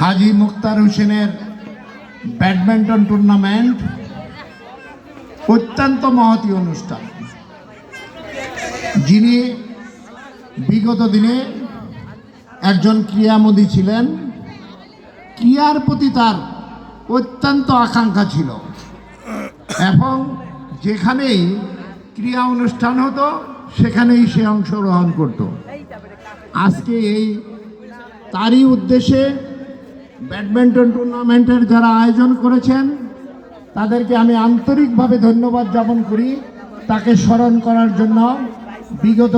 হাজি মুক্তার হোসেনের badminton tournament, অত্যন্ত মহতি অনুষ্ঠান। যিনি বিগত দিনে একজন ক্রীড়ামোদী ছিলেন, ক্রীড়ার প্রতি তার অত্যন্ত আকাঙ্ক্ষা ছিল। এবং যেখানেই ক্রীড়া অনুষ্ঠান হতো, সেখানেই সে অংশগ্রহণ করতো। আজকে এই তারই উদ্দেশ্যে ব্যাডমিন্টন টুর্নামেন্টের যারা আয়োজন করেছেন, তাদেরকে আমি আন্তরিকভাবে ধন্যবাদ জ্ঞাপন করি। তাকে স্মরণ করার জন্য বিগত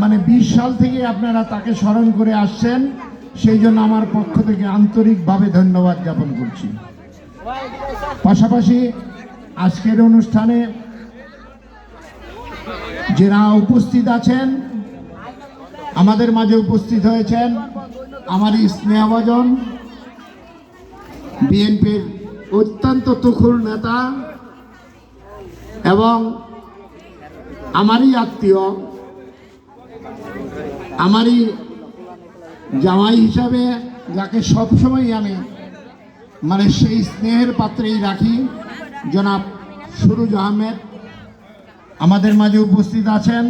মানে বিশ সাল থেকে আপনারা তাকে স্মরণ করে আসছেন, সেই জন্য আমার পক্ষ থেকে আন্তরিকভাবে ধন্যবাদ জ্ঞাপন করছি। পাশাপাশি আজকের অনুষ্ঠানে যারা উপস্থিত আছেন আমাদের মাঝে উপস্থিত হয়েছেন আমারই স্নেহভাজন বিএনপির অত্যন্ত তুখুর নেতা এবং আমারই আত্মীয়, আমারই জামাই হিসাবে যাকে সবসময় আমি মানে সেই স্নেহের পাত্রেই রাখি, জনাব সুরুজ আহমেদ। আমাদের মাঝে উপস্থিত আছেন।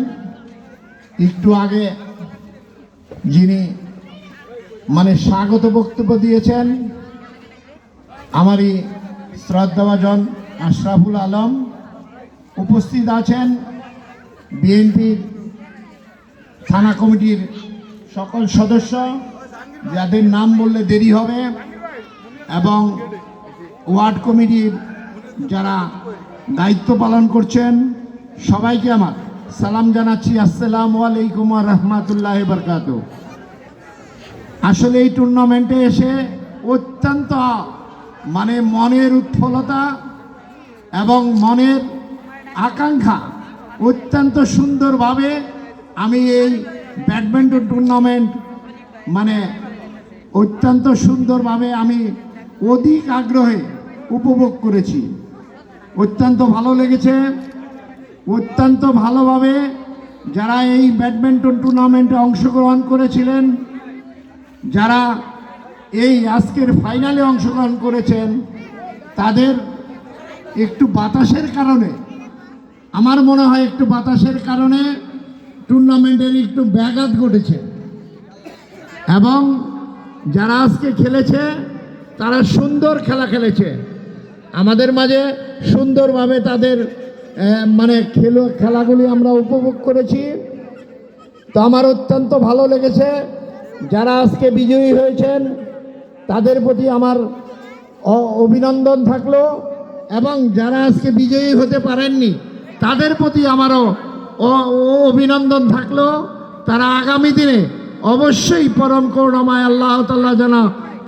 একটু আগে যিনি মানে স্বাগত বক্তব্য দিয়েছেন আমারই শ্রদ্ধাভাজন আশরাফুল আলম উপস্থিত আছেন বিএনপির থানা কমিটির সকল সদস্য, যাদের নাম বললে দেরি হবে, এবং ওয়ার্ড কমিটির যারা দায়িত্ব পালন করছেন, সবাইকে আমার সালাম জানাচ্ছি, আসসালামু আলাইকুম রহমতুল্লাহ বরকাত আসলে এই টুর্নামেন্টে এসে অত্যন্ত মানে মনের উৎফলতা এবং মনের আকাঙ্ক্ষা অত্যন্ত সুন্দরভাবে আমি এই ব্যাডমিন্টন টুর্নামেন্ট মানে অত্যন্ত সুন্দরভাবে আমি অধিক আগ্রহে উপভোগ করেছি। অত্যন্ত ভালো লেগেছে। অত্যন্ত ভালোভাবে যারা এই ব্যাডমিন্টন টুর্নামেন্টে অংশগ্রহণ করেছিলেন, যারা এই আজকের ফাইনালে অংশগ্রহণ করেছেন, তাদের একটু বাতাসের কারণে, আমার মনে হয় একটু বাতাসের কারণে টুর্নামেন্টের একটু ব্যাঘাত ঘটেছে। এবং যারা আজকে খেলেছে, তারা সুন্দর খেলা খেলেছে। আমাদের মাঝে সুন্দরভাবে তাদের মানে খেলো, খেলাগুলি আমরা উপভোগ করেছি। তো আমার অত্যন্ত ভালো লেগেছে। যারা আজকে বিজয়ী হয়েছেন, তাদের প্রতি আমার অভিনন্দন থাকল এবং যারা আজকে বিজয়ী হতে পারেননি, তাদের প্রতি আমারও অভিনন্দন থাকল। তারা আগামী দিনে অবশ্যই পরম করুণাময় আল্লাহ তাল্লাহ যেন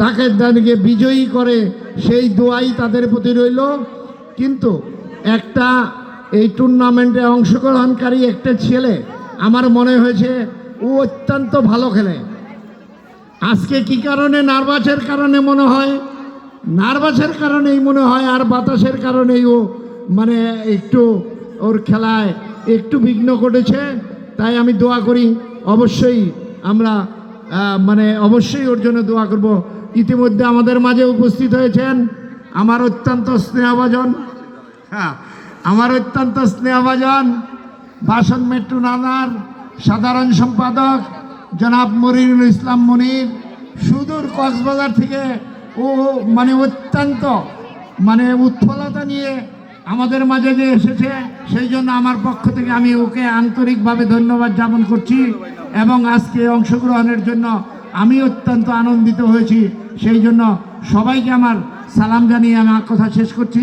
তাকে তাদেরকে বিজয়ী করে, সেই দোয়াই তাদের প্রতি রইল। কিন্তু একটা এই টুর্নামেন্টে অংশগ্রহণকারী একটা ছেলে আমার মনে হয়েছে ও অত্যন্ত ভালো খেলে। আজকে কি কারণে? নার্ভাসের কারণে মনে হয়। নার্ভাসের কারণেই মনে হয় আর বাতাসের কারণেই ও মানে একটু ওর খেলায় একটু বিঘ্ন ঘটেছে। তাই আমি দোয়া করি, অবশ্যই আমরা মানে অবশ্যই ওর জন্য দোয়া করব। ইতিমধ্যে আমাদের মাঝে উপস্থিত হয়েছেন আমার অত্যন্ত স্নেহভাজন। হ্যাঁ আমার অত্যন্ত স্নেহভাজন ভাষণ মেট্রু নানার সাধারণ সম্পাদক জনাব মনিরুল ইসলাম মনির, সুদূর কক্সবাজার থেকে ও মানে অত্যন্ত মানে উৎফলতা নিয়ে আমাদের মাঝে যে এসেছে, সেই জন্য আমার পক্ষ থেকে আমি ওকে আন্তরিকভাবে ধন্যবাদ জ্ঞাপন করছি এবং আজকে অংশগ্রহণের জন্য আমি অত্যন্ত আনন্দিত হয়েছি। সেই জন্য সবাইকে আমার সালাম জানিয়ে আমার কথা শেষ করছি।